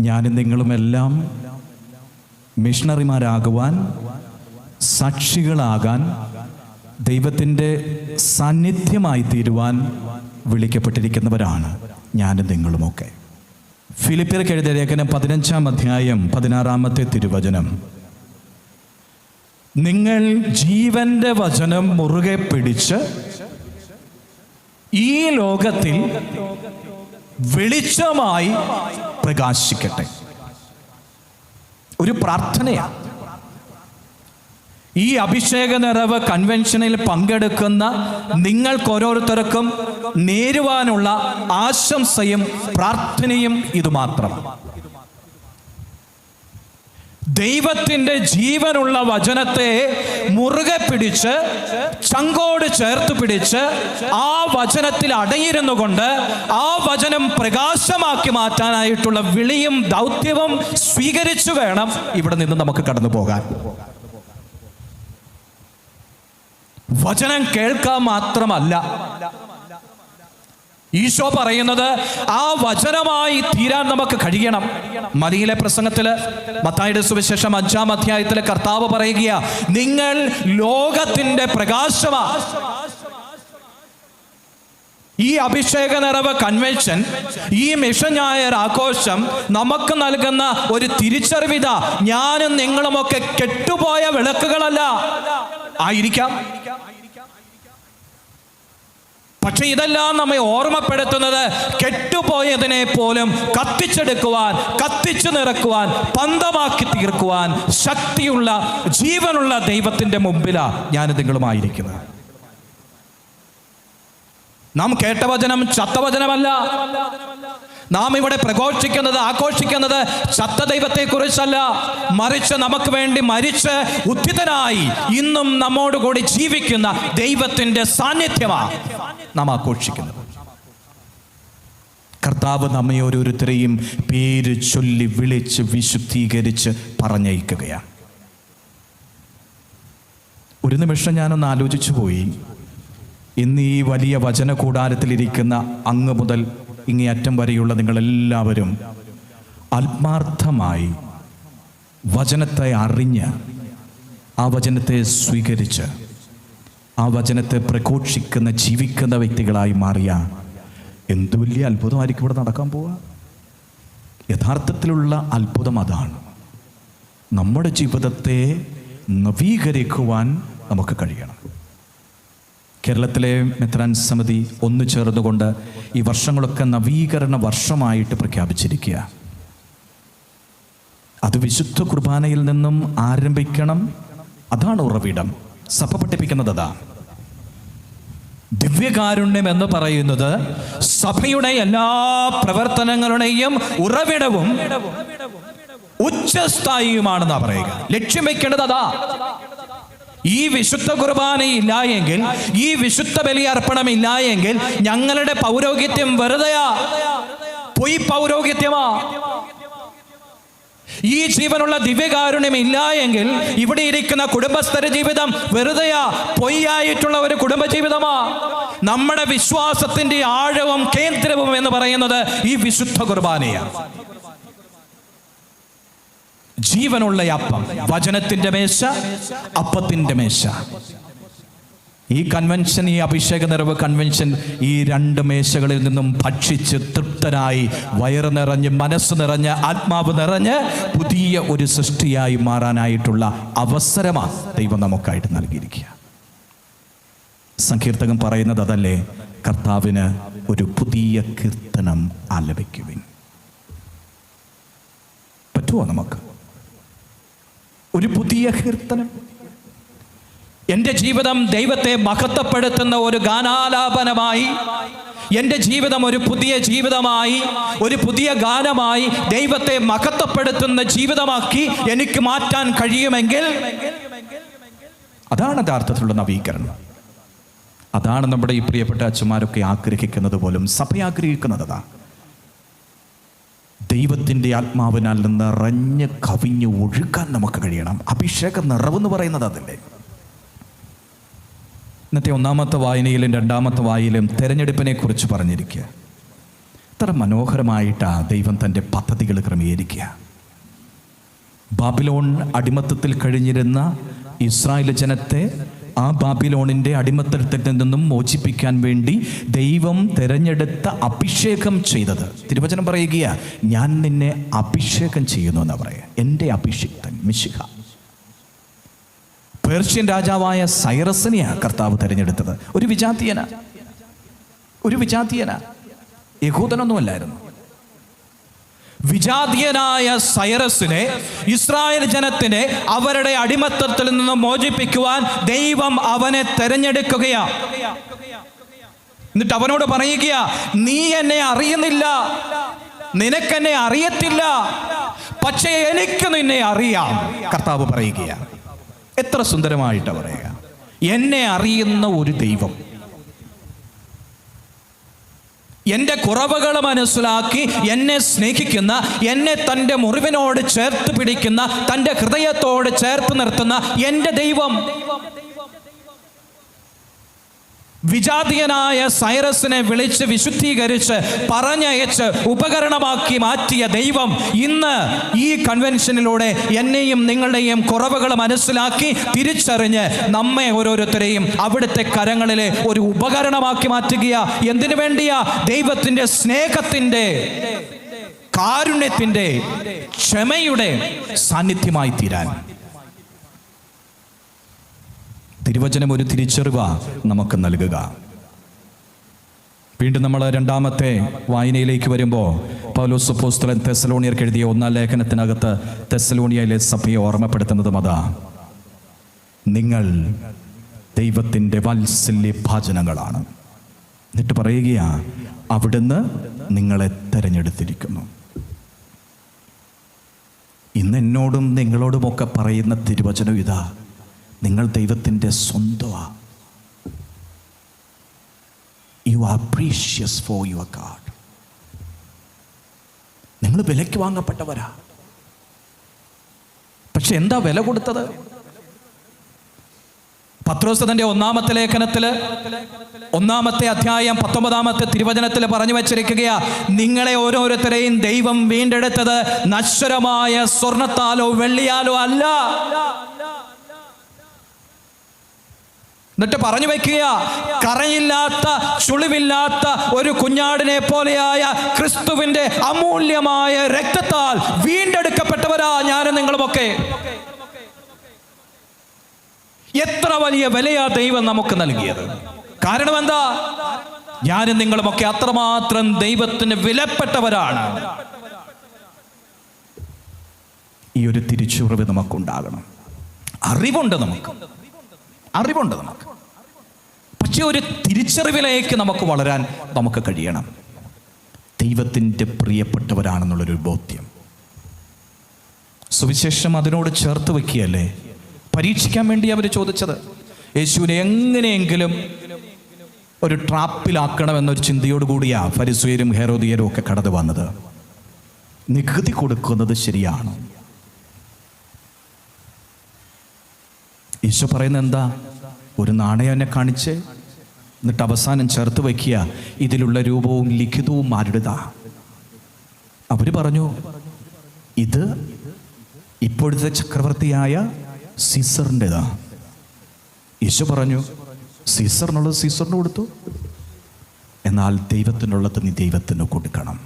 ഞാനും നിങ്ങളുമെല്ലാം മിഷണറിമാരാകുവാൻ സാക്ഷികളാകാൻ ദൈവത്തിന്റെ സാന്നിധ്യമായി തീരുവാൻ വിളിക്കപ്പെട്ടിരിക്കുന്നവരാണ് ഞാനും നിങ്ങളുമൊക്കെ. ഫിലിപ്പിയർക്ക് എഴുതിയ ലേഖനം പതിനഞ്ചാം അധ്യായം പതിനാറാമത്തെ തിരുവചനം. നിങ്ങൾ ജീവന്റെ വചനം മുറുകെ പിടിച്ച് ഈ ലോകത്തിൽ വെളിച്ചമായി പ്രകാശിക്കട്ടെ. ഒരു പ്രാർത്ഥനയാണ് ഈ അഭിഷേക നിറവ് കൺവെൻഷനിൽ പങ്കെടുക്കുന്ന നിങ്ങൾക്ക് ഓരോരുത്തർക്കും നേരുവാനുള്ള ആശംസയും പ്രാർത്ഥനയും ഇതുമാത്രം. ദൈവത്തിന്റെ ജീവനുള്ള വചനത്തെ മുറുകെ പിടിച്ച് ചങ്കോട് ചേർത്ത് പിടിച്ച് ആ വചനത്തിൽ അടങ്ങിയിരുന്നു കൊണ്ട് ആ വചനം പ്രകാശമാക്കി മാറ്റാനായിട്ടുള്ള വിളിയും ദൗത്യവും സ്വീകരിച്ചു വേണം ഇവിടെ നിന്ന് നമുക്ക് കടന്നു പോകാൻ. വചനം കേൾക്കാൻ മാത്രമല്ല ഈശോ പറയുന്നത് ആ വചനമായി തീരാൻ നമുക്ക് കഴിയണം. മതിയിലെ പ്രസംഗത്തിൽ മത്തായിയുടെ സുവിശേഷം അഞ്ചാം അധ്യായത്തിലെ കർത്താവ് പറയുക നിങ്ങൾ ലോകത്തിന്റെ പ്രകാശമാ. ഈ അഭിഷേക നിറവ് കൺവെൻഷൻ ഈ മിഷൻ ഞായർ ആഘോഷം നമുക്ക് നൽകുന്ന ഒരു തിരിച്ചറിവിത ഞാനും നിങ്ങളുമൊക്കെ കെട്ടുപോയ വിളക്കുകളല്ല. ആയിരിക്കാം. പക്ഷെ ഇതെല്ലാം നമ്മെ ഓർമ്മപ്പെടുത്തുന്നത് കെട്ടുപോയതിനെ പോലും കത്തിച്ചെടുക്കുവാൻ കത്തിച്ചു നിറക്കുവാൻ പന്തമാക്കി തീർക്കുവാൻ ശക്തിയുള്ള ജീവനുള്ള ദൈവത്തിന്റെ മുമ്പിലാണ് ഞാൻ നിങ്ങളുമായിരിക്കുന്നത്. നാം കേട്ട വചനം ചത്ത നാം ഇവിടെ പ്രഘോഷിക്കുന്നത് ആഘോഷിക്കുന്നത് ചത്ത ദൈവത്തെ കുറിച്ചല്ല മറിച്ച് നമുക്ക് വേണ്ടി മരിച്ച് ഉദ്ധിതനായി ഇന്നും നമ്മോടുകൂടി ജീവിക്കുന്ന ദൈവത്തിന്റെ സാന്നിധ്യമാണ് നാം ആഘോഷിക്കുന്നത് കർത്താവ് നമ്മെ ഓരോരുത്തരെയും പേര് ചൊല്ലി വിളിച്ച് വിശുദ്ധീകരിച്ച് പറഞ്ഞയക്കുകയാണ്. ഒരു നിമിഷം ഞാനൊന്ന് ആലോചിച്ചു പോയി. ഇന്ന് ഈ വലിയ വചന കൂടാരത്തിലിരിക്കുന്ന അങ്ങ് മുതൽ ഇങ്ങേ അറ്റം വരെയുള്ള നിങ്ങളെല്ലാവരും ആത്മാർത്ഥമായി വചനത്തെ അറിഞ്ഞ് ആ വചനത്തെ സ്വീകരിച്ച് ആ വചനത്തെ പ്രഘോഷിക്കുന്ന ജീവിക്കുന്ന വ്യക്തികളായി മാറിയ എന്തു വലിയ അത്ഭുതമായിരിക്കും ഇവിടെ നടക്കാൻ പോവുക? യഥാർത്ഥത്തിലുള്ള അത്ഭുതം അതാണ്. നമ്മുടെ ജീവിതത്തെ നവീകരിക്കുവാൻ നമുക്ക് കഴിയണം. കേരളത്തിലെ മെത്രാൻ സമിതി ഒന്നു ചേർന്നുകൊണ്ട് ഈ വർഷങ്ങളൊക്കെ നവീകരണ വർഷമായിട്ട് പ്രഖ്യാപിച്ചിരിക്കുക. അത് വിശുദ്ധ കുർബാനയിൽ നിന്നും ആരംഭിക്കണം. അതാണ് ഉറവിടം. സഭ പഠിപ്പിക്കുന്നത് അതാ. ദിവ്യകാരുണ്യം എന്ന് പറയുന്നത് സഭയുടെ എല്ലാ പ്രവർത്തനങ്ങളുടെയും ഉറവിടവും ഉച്ചസ്ഥായിയുമാണെന്നാ പറയുക. ലക്ഷ്യം വെക്കേണ്ടത് അതാ. ഈ വിശുദ്ധ കുർബാന ഇല്ല എങ്കിൽ ഈ വിശുദ്ധ ബലി അർപ്പണം ഇല്ല എങ്കിൽ ഞങ്ങളുടെ പൗരോഹിത്യം വെറുതെയാ. പൊയ് പൗരോഹിത്യമാ? ഈ ജീവനുള്ള ദിവ്യകാരുണ്യം ഇല്ല എങ്കിൽ ഇവിടെ ഇരിക്കുന്ന കുടുംബസ്ഥര ജീവിതം വെറുതെയാ പൊയ്യായിട്ടുള്ള ഒരു കുടുംബജീവിതമാ. നമ്മുടെ വിശ്വാസത്തിന്റെ ആഴവും കേന്ദ്രവും എന്ന് പറയുന്നത് ഈ വിശുദ്ധ കുർബാനയാണ് ജീവനുള്ള അപ്പം വചനത്തിന്റെ മേശ അപ്പത്തിന്റെ മേശ. ഈ കൺവെൻഷൻ ഈ അഭിഷേക നിറവ് കൺവെൻഷൻ ഈ രണ്ട് മേശകളിൽ നിന്നും ഭക്ഷിച്ച് തൃപ്തരായി വയറ് നിറഞ്ഞ് മനസ്സ് നിറഞ്ഞ് ആത്മാവ് നിറഞ്ഞ് പുതിയ ഒരു സൃഷ്ടിയായി മാറാനായിട്ടുള്ള അവസരമാണ് ദൈവം നമുക്കായിട്ട് നൽകിയിരിക്കുക. സങ്കീർത്തകം പറയുന്നത് അതല്ലേ? കർത്താവിന് ഒരു പുതിയ കീർത്തനം ആലപിക്കുവിൻ. പറ്റുമോ നമുക്ക്? ഒരു പുതിയ കീർത്തനം? എന്റെ ജീവിതം ദൈവത്തെ മഹത്വപ്പെടുത്തുന്ന ഒരു ഗാനാലാപനമായി എന്റെ ജീവിതം ഒരു പുതിയ ജീവിതമായി ഒരു പുതിയ ഗാനമായി ദൈവത്തെ മഹത്വപ്പെടുത്തുന്ന ജീവിതമാക്കി എനിക്ക് മാറ്റാൻ കഴിയുമെങ്കിൽ അതാണ് യഥാർത്ഥത്തിലുള്ള നവീകരണം. അതാണ് നമ്മുടെ ഈ പ്രിയപ്പെട്ട അച്ഛന്മാരൊക്കെ ആഗ്രഹിക്കുന്നത് പോലും സഭ ആഗ്രഹിക്കുന്നത്. അതാ ദൈവത്തിന്റെ ആത്മാവിനാൽ നിറഞ്ഞ് കവിഞ്ഞ് ഒഴുക്കാൻ നമുക്ക് കഴിയണം. അഭിഷേക നിറവെന്ന് പറയുന്നത് അതല്ലേ? ഇന്നത്തെ ഒന്നാമത്തെ വായനയിലും രണ്ടാമത്തെ വായിലും തിരഞ്ഞെടുപ്പിനെ കുറിച്ച് പറഞ്ഞിരിക്കുക. എത്ര മനോഹരമായിട്ടാണ് ദൈവം തന്റെ പദ്ധതികൾ ക്രമീകരിക്കുക. ബാബിലോൺ അടിമത്തത്തിൽ കഴിഞ്ഞിരുന്ന ഇസ്രായേൽ ജനത്തെ ആ ബാബിലോണിന്റെ അടിമത്തത്തിൽ നിന്നും മോചിപ്പിക്കാൻ വേണ്ടി ദൈവം തിരഞ്ഞെടുത്ത അഭിഷേകം ചെയ്തത്. തിരുവചനം പറയുകയാണ് ഞാൻ നിന്നെ അഭിഷേകം ചെയ്യുന്നു എന്ന് പറയുക. എന്റെ അഭിഷിക്തൻ മിശിഹ. പേർഷ്യൻ രാജാവായ സൈറസിനെയാണ് കർത്താവ് തിരഞ്ഞെടുത്തത്. ഒരു വിജാതീയന. ഒരു വിജാതീയന. യഹൂദനൊന്നുമല്ലായിരുന്നു. വിജാതീയനായ സൈറസിനെ ഇസ്രായേൽ ജനത്തിനെ അവരുടെ അടിമത്തത്തിൽ നിന്ന് മോചിപ്പിക്കുവാൻ ദൈവം അവനെ തെരഞ്ഞെടുക്കുകയാ. എന്നിട്ട് അവനോട് പറയുക നീ എന്നെ അറിയുന്നില്ല. നിനക്കെന്നെ അറിയത്തില്ല. പക്ഷേ എനിക്ക് നിന്നെ അറിയാം. കർത്താവ് പറയുകയാ. എത്ര സുന്ദരമായിട്ട് പറയുക. എന്നെ അറിയുന്ന ഒരു ദൈവം. എന്റെ കുറവുകൾ മനസ്സിലാക്കി എന്നെ സ്നേഹിക്കുന്ന എന്നെ തന്റെ മുറിവിനോട് ചേർത്ത് പിടിക്കുന്ന തന്റെ ഹൃദയത്തോട് ചേർത്ത് നിർത്തുന്ന എന്റെ ദൈവം. വിജാതീയനായ സൈറസിനെ വിളിച്ച് വിശുദ്ധീകരിച്ച് പറഞ്ഞയച്ച് ഉപകരണമാക്കി മാറ്റിയ ദൈവം ഇന്ന് ഈ കൺവെൻഷനിലൂടെ എന്നെയും നിങ്ങളുടെയും കുറവുകൾ മനസ്സിലാക്കി തിരിച്ചറിഞ്ഞ് നമ്മെ ഓരോരുത്തരെയും അവിടുത്തെ കരങ്ങളിലെ ഒരു ഉപകരണമാക്കി മാറ്റുകയാ. എന്തിനു വേണ്ടിയാ? ദൈവത്തിന്റെ സ്നേഹത്തിന്റെ കാരുണ്യത്തിന്റെ ക്ഷമയുടെ സാന്നിധ്യമായി തീരാൻ. തിരുവചനം ഒരു തിരിച്ചറിവ നമുക്ക് നൽകുക. വീണ്ടും നമ്മൾ രണ്ടാമത്തെ വായനയിലേക്ക് വരുമ്പോൾ പൗലോസ് പോസ്തലൻ തെസലോണിയർക്ക് എഴുതിയ ഒന്നാം ലേഖനത്തിനകത്ത് തെസലോണിയയിലെ സഭയെ ഓർമ്മപ്പെടുത്തുന്നതും അതാ. നിങ്ങൾ ദൈവത്തിന്റെ വാത്സല്യ ഭാചനങ്ങളാണ് എന്നിട്ട് പറയുകയാ അവിടുന്ന് നിങ്ങളെ തെരഞ്ഞെടുത്തിരിക്കുന്നു. ഇന്ന് എന്നോടും നിങ്ങളോടുമൊക്കെ പറയുന്ന തിരുവചനം ഇതാ. നിങ്ങൾ ദൈവത്തിന്റെ സ്വന്തമാ. You are precious for your God നിങ്ങൾ വിലയ്ക്ക് വാങ്ങപ്പെട്ടവരാ. പക്ഷെ എന്താ വില കൊടുത്തത്? പത്രോസ്തന്റെ ഒന്നാമത്തെ ലേഖനത്തിൽ ഒന്നാമത്തെ അധ്യായം പത്തൊമ്പതാമത്തെ തിരുവചനത്തിൽ പറഞ്ഞു വച്ചിരിക്കുകയാ നിങ്ങളെ ഓരോരുത്തരെയും ദൈവം വീണ്ടെടുത്തത് നശ്വരമായ സ്വർണത്താലോ വെള്ളിയാലോ അല്ല. എന്നിട്ട് പറഞ്ഞു വയ്ക്കുക കറയില്ലാത്ത ചുളിവില്ലാത്ത ഒരു കുഞ്ഞാടിനെ പോലെയായ ക്രിസ്തുവിന്റെ അമൂല്യമായ രക്തത്താൽ വീണ്ടെടുക്കപ്പെട്ടവരാ ഞാനും നിങ്ങളുമൊക്കെ. എത്ര വലിയ വിലയാ ദൈവം നമുക്ക് നൽകിയത്. കാരണം എന്താ? ഞാനും നിങ്ങളുമൊക്കെ അത്രമാത്രം ദൈവത്തിന് വിലപ്പെട്ടവരാണ്. ഈ ഒരു തിരിച്ചുറിവ് നമുക്കുണ്ടാകണം. അറിവുണ്ട് നമുക്ക്. അറിവുണ്ട് നമുക്ക്. പക്ഷെ ഒരു തിരിച്ചറിവിലേക്ക് നമുക്ക് വളരാൻ നമുക്ക് കഴിയണം. ദൈവത്തിന്റെ പ്രിയപ്പെട്ടവരാണെന്നുള്ളൊരു ബോധ്യം. സുവിശേഷം അതിനോട് ചേർത്ത് വെക്കുകയല്ലേ പരീക്ഷിക്കാൻ വേണ്ടി അവർ ചോദിച്ചത്. യേശുവിനെ എങ്ങനെയെങ്കിലും ഒരു ട്രാപ്പിലാക്കണമെന്നൊരു ചിന്തയോട് കൂടിയാ ഫരിസുയരും ഹെറോദിയരും ഒക്കെ കടന്നു വന്നത്. നികുതി കൊടുക്കുന്നത് ശരിയാണ്. ഈശോ പറയുന്നത് എന്താ? ഒരു നാണയം എന്നെ കാണിച്ച് എന്നിട്ട് അവസാനം ചേർത്ത് വയ്ക്കുക. ഇതിലുള്ള രൂപവും ലിഖിതവും ആരുടേതാ? അവർ പറഞ്ഞു ഇത് ഇപ്പോഴത്തെ ചക്രവർത്തിയായ സീസറിന്റെതാ. യേശു പറഞ്ഞു സീസറിനുള്ളത് സീസറിന് കൊടുത്തു. എന്നാൽ ദൈവത്തിനുള്ളത് നീ ദൈവത്തിന് കൊടുക്കണം.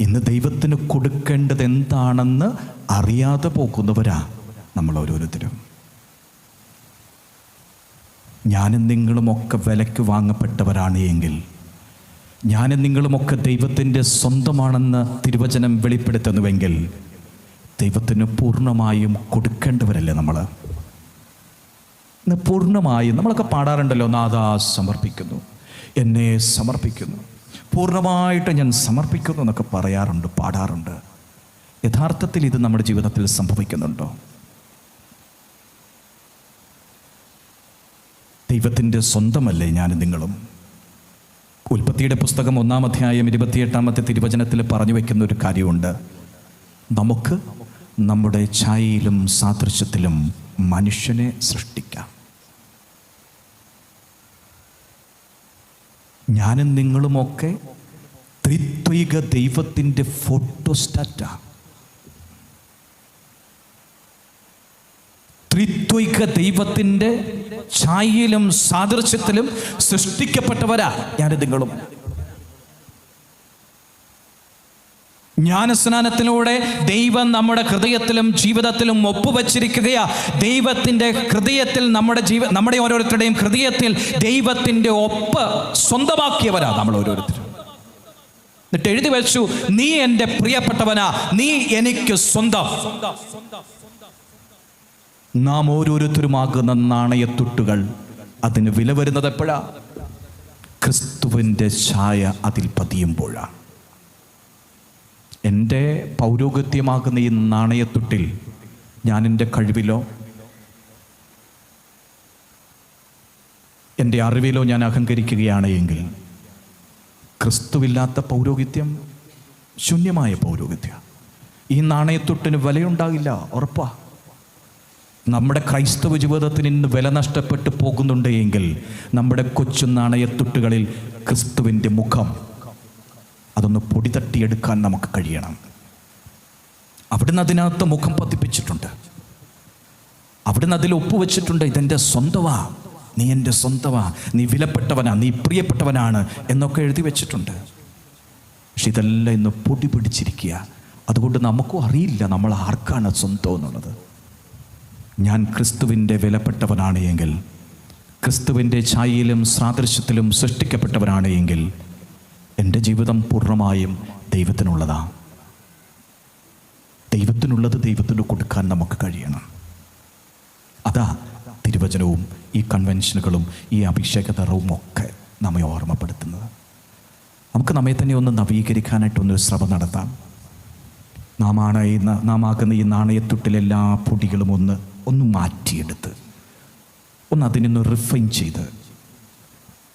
ഇന്ന് ദൈവത്തിന് കൊടുക്കേണ്ടത് എന്താണെന്ന് അറിയാതെ പോകുന്നവരാ നമ്മൾ ഓരോരുത്തരും. ഞാനും നിങ്ങളുമൊക്കെ വിലയ്ക്ക് വാങ്ങപ്പെട്ടവരാണ് എങ്കിൽ ഞാനും നിങ്ങളുമൊക്കെ ദൈവത്തിന്റെ സ്വന്തമാണെന്ന് തിരുവചനം വെളിപ്പെടുത്തുന്നുവെങ്കിൽ ദൈവത്തിന് പൂർണമായും കൊടുക്കേണ്ടവരല്ലേ നമ്മൾ പൂർണമായും നമ്മളൊക്കെ പാടാറുണ്ടല്ലോ നാദാ സമർപ്പിക്കുന്നു എന്നെ സമർപ്പിക്കുന്നു പൂർണമായിട്ട് ഞാൻ സമർപ്പിക്കുന്നു എന്നൊക്കെ പറയാറുണ്ട് പാടാറുണ്ട്. യഥാർത്ഥത്തിൽ ഇത് നമ്മുടെ ജീവിതത്തിൽ സംഭവിക്കുന്നുണ്ടോ? ദൈവത്തിന്റെ സ്വന്തമല്ലേ ഞാൻ നിങ്ങളും? ഉൽപ്പത്തിയുടെ പുസ്തകം ഒന്നാം അധ്യായം ഇരുപത്തിയെട്ടാമത്തെ തിരുവചനത്തിൽ പറഞ്ഞു വയ്ക്കുന്ന ഒരു കാര്യമുണ്ട്. നമുക്ക് നമ്മുടെ ഛായയിലും സാദൃശ്യത്തിലും മനുഷ്യനെ സൃഷ്ടിക്കാം. ഞാനും നിങ്ങളുമൊക്കെ ത്രിത്വിക ദൈവത്തിന്റെ ഫോട്ടോസ്റ്റാറ്റാണ് ത്രിത്വിക ദൈവത്തിന്റെ ഛായയിലും സാദൃശ്യത്തിലും സൃഷ്ടിക്കപ്പെട്ടവരാ ഞാൻ നിങ്ങളും ജ്ഞാനസ്നാനത്തിലൂടെ ദൈവം നമ്മുടെ ഹൃദയത്തിലും ജീവിതത്തിലും ഒപ്പുവച്ചിരിക്കുകയാ. ദൈവത്തിന്റെ ഹൃദയത്തിൽ നമ്മുടെ ജീവ നമ്മുടെ ഓരോരുത്തരുടെയും ഹൃദയത്തിൽ ദൈവത്തിന്റെ ഒപ്പ് സ്വന്തമാക്കിയവരാ നമ്മൾ ഓരോരുത്തരും. എന്നിട്ട് എഴുതി വെച്ചു നീ എന്റെ പ്രിയപ്പെട്ടവനാ നീ എനിക്ക് സ്വന്തം. നാം ഓരോരുത്തരുമാകുന്ന നാണയത്തുട്ടുകൾ. അതിന് വില വരുന്നത് എപ്പോഴാ? ക്രിസ്തുവിന്റെ ഛായ അതിൽ പതിയുമ്പോഴാണ്. എന്റെ പൗരോഗത്യമാകുന്ന ഈ നാണയത്തുട്ടിൽ ഞാൻ എന്റെ കഴിവിലോ എന്റെ അറിവിലോ ഞാൻ അഹങ്കരിക്കുകയാണ് എങ്കിൽ ക്രിസ്തുവില്ലാത്ത പൗരോഹിത്യം ശൂന്യമായ പൗരോഹിത്യം ഈ നാണയത്തൊട്ടിന് വിലയുണ്ടാകില്ല ഉറപ്പാ. നമ്മുടെ ക്രൈസ്തവ ജീവിതത്തിന് ഇന്ന് വില നഷ്ടപ്പെട്ടു പോകുന്നുണ്ട് എങ്കിൽ നമ്മുടെ കൊച്ചു നാണയത്തുട്ടുകളിൽ ക്രിസ്തുവിന്റെ മുഖം അതൊന്ന് പൊടി തട്ടിയെടുക്കാൻ നമുക്ക് കഴിയണം. അവിടുന്ന് അതിനകത്ത് മുഖം പതിപ്പിച്ചിട്ടുണ്ട്. അവിടുന്ന് അതിൽ ഒപ്പുവെച്ചിട്ടുണ്ട് ഇതെന്റെ സ്വന്തമാ നീ എന്റെ സ്വന്തമാ നീ വിലപ്പെട്ടവനാ നീ പ്രിയപ്പെട്ടവനാണ് എന്നൊക്കെ എഴുതി വെച്ചിട്ടുണ്ട്. പക്ഷെ ഇതെല്ലാം ഇന്ന് പൊടി പിടിച്ചിരിക്കുക. അതുകൊണ്ട് നമുക്കും അറിയില്ല നമ്മൾ ആർക്കാണ് സ്വന്തം എന്നുള്ളത്. ഞാൻ ക്രിസ്തുവിന്റെ വിലപ്പെട്ടവനാണ് എങ്കിൽ ക്രിസ്തുവിന്റെ ഛായയിലും സാദൃശ്യത്തിലും സൃഷ്ടിക്കപ്പെട്ടവനാണ് എങ്കിൽ എന്റെ ജീവിതം പൂർണമായും ദൈവത്തിനുള്ളതാണ് ദൈവത്തിനുള്ളത് ദൈവത്തിന് കൊടുക്കാൻ നമുക്ക് കഴിയണം. അതാ തിരുവചനവും ഈ കൺവെൻഷനുകളും ഈ അഭിഷേക നിറവും ഒക്കെ നമ്മെ ഓർമ്മപ്പെടുത്തുന്നത്. നമുക്ക് നമ്മെ തന്നെ ഒന്ന് നവീകരിക്കാനായിട്ടൊന്നൊരു ശ്രമം നടത്താം. നാം ആണ് ഈ നാമാക്കുന്ന ഈ നാണയത്തുട്ടിലെല്ലാ പൊടികളും ഒന്ന് ഒന്ന് മാറ്റിയെടുത്ത് ഒന്ന് അതിനൊന്ന് റിഫൈൻ ചെയ്ത്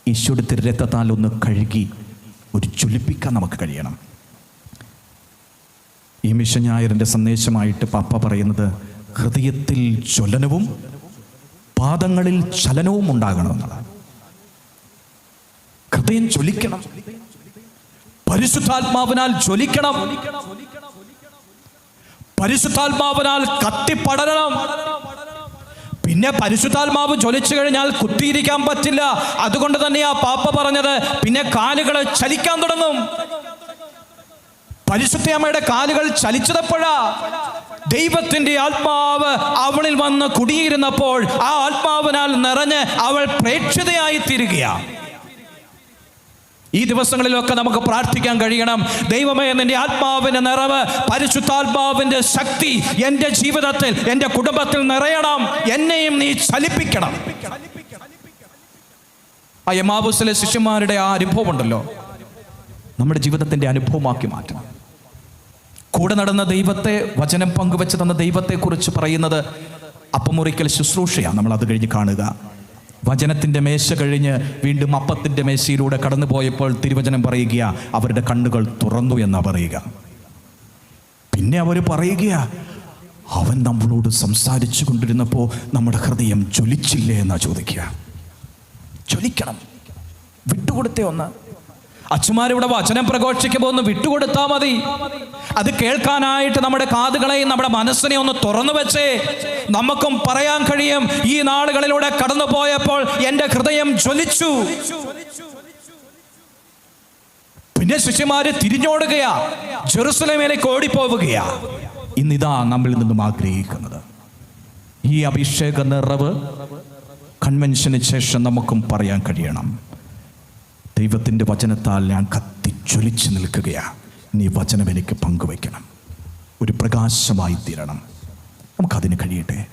ഈശോയുടെ തിരരക്തത്താൽ ഒന്ന് കഴുകി ഒരു ചൊലിപ്പിക്കാൻ നമുക്ക് കഴിയണം. ഈ മിഷൻ ഞായറിന്റെ സന്ദേശമായിട്ട് പാപ്പ പറയുന്നത് ഹൃദയത്തിൽ ജ്വലനവും പാദങ്ങളിൽ ചലനവും ഉണ്ടാകണമെന്നുള്ളതാണ് ഹൃദയം ജ്വലിക്കണം. പരിശുദ്ധാത്മാവിനാൽ ജ്വലിക്കണം. പരിശുദ്ധാത്മാവിനാൽ കത്തിപ്പടരണം. പിന്നെ പരിശുദ്ധാത്മാവ് ജ്വലിച്ചു കഴിഞ്ഞാൽ കുത്തിയിരിക്കാൻ പറ്റില്ല. അതുകൊണ്ട് തന്നെയാ പാപ്പ പറഞ്ഞത് പിന്നെ കാലുകളെ ചലിക്കാൻ തുടങ്ങും. പരിശുദ്ധയമ്മയുടെ കാലുകൾ ചലിച്ചതപ്പോഴാ ദൈവത്തിന്റെ ആത്മാവ് അവളിൽ വന്ന് കുടിയിരുന്നപ്പോൾ ആ ആത്മാവിനാൽ നിറഞ്ഞ് അവൾ പ്രേക്ഷിതയായി തീരുകയാണ് ഈ ദിവസങ്ങളിലൊക്കെ നമുക്ക് പ്രാർത്ഥിക്കാൻ കഴിയണം. ദൈവമേ നിന്റെ ആത്മാവിന്റെ നിറവ് പരിശുദ്ധാത്മാവിന്റെ ശക്തി എന്റെ ജീവിതത്തിൽ എന്റെ കുടുംബത്തിൽ നിറയണം. എന്നെയും നീ ചലിപ്പിക്കണം. ആ യമാബുസിലെ ശിഷ്യന്മാരുടെ ആ അനുഭവം ഉണ്ടല്ലോ. നമ്മുടെ ജീവിതത്തിന്റെ അനുഭവമാക്കി മാറ്റണം. കൂടെ നടന്ന ദൈവത്തെ വചനം പങ്കുവെച്ച് തന്ന ദൈവത്തെക്കുറിച്ച് പറയുന്നത് അപ്പമുറിക്കൽ ശുശ്രൂഷയാണ്. നമ്മൾ അത് കഴിഞ്ഞ് കാണുക. വചനത്തിന്റെ മേശ കഴിഞ്ഞ് വീണ്ടും അപ്പത്തിന്റെ മേശയിലൂടെ കടന്നു പോയപ്പോൾ തിരുവചനം പറയുക അവരുടെ കണ്ണുകൾ തുറന്നു എന്നാ പറയുക. പിന്നെ അവർ പറയുക അവൻ നമ്മളോട് സംസാരിച്ചു കൊണ്ടിരുന്നപ്പോൾ നമ്മുടെ ഹൃദയം ജ്വലിച്ചില്ലേ എന്നാ ചോദിക്കുക. ജ്വലിക്കണം. വിട്ടുകൊടുത്തേ ഒന്ന്. അച്ഛന്മാരിവിടെ വചനം പ്രഘോഷിക്കുമ്പോൾ ഒന്ന് വിട്ടുകൊടുത്താൽ മതി. അത് കേൾക്കാനായിട്ട് നമ്മുടെ കാതുകളെയും നമ്മുടെ മനസ്സിനെ ഒന്ന് തുറന്നു വെച്ചേ. നമുക്കും പറയാൻ കഴിയും ഈ നാളുകളിലൂടെ കടന്നു പോയപ്പോൾ എന്റെ ഹൃദയം ജ്വലിച്ചു. പിന്നെ ശിഷ്യന്മാര് തിരിഞ്ഞോടുകയാ ജെറുസലേമിലേക്ക് ഓടിപ്പോവുകയാ. ഇന്നിതാ നമ്മളിൽ നിന്നും ആഗ്രഹിക്കുന്നത്. ഈ അഭിഷേക നിറവ് കൺവെൻഷന് ശേഷം നമുക്കും പറയാൻ കഴിയണം. ദൈവത്തിന്റെ വചനത്താൽ ഞാൻ കത്തിച്ചൊലിച്ച് നിൽക്കുകയാണ് നീ വചനം എനിക്ക് പങ്കുവയ്ക്കണം. ഒരു പ്രകാശമായി തീരണം. നമുക്കതിന് കഴിയട്ടെ.